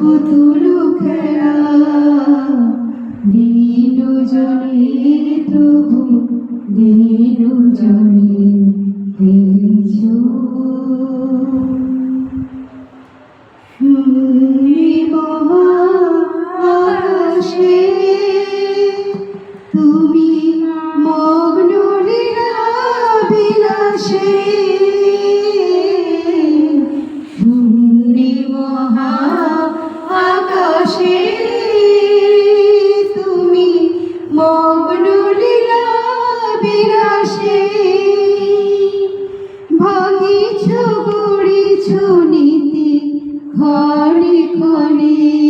পুতুল খেলা দিন জনে প্রভু দিন জনে মগ্ন লীলা বিলাসে ভাঙিছ গড়িছ নীতি ক্ষণে ক্ষণে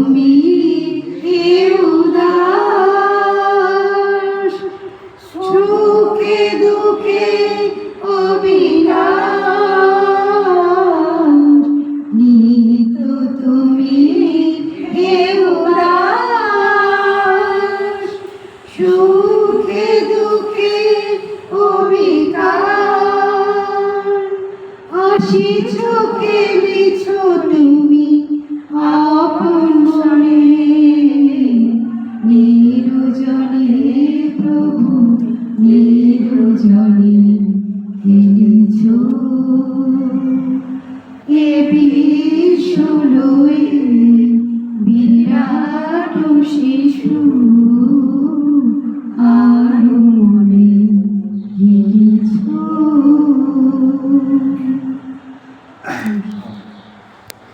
তুমি সুখে দুঃখে অবিনাশ। নিত তুমি হে উদাস সুখে দুঃখে অবিকার। আসিছ খেলিছ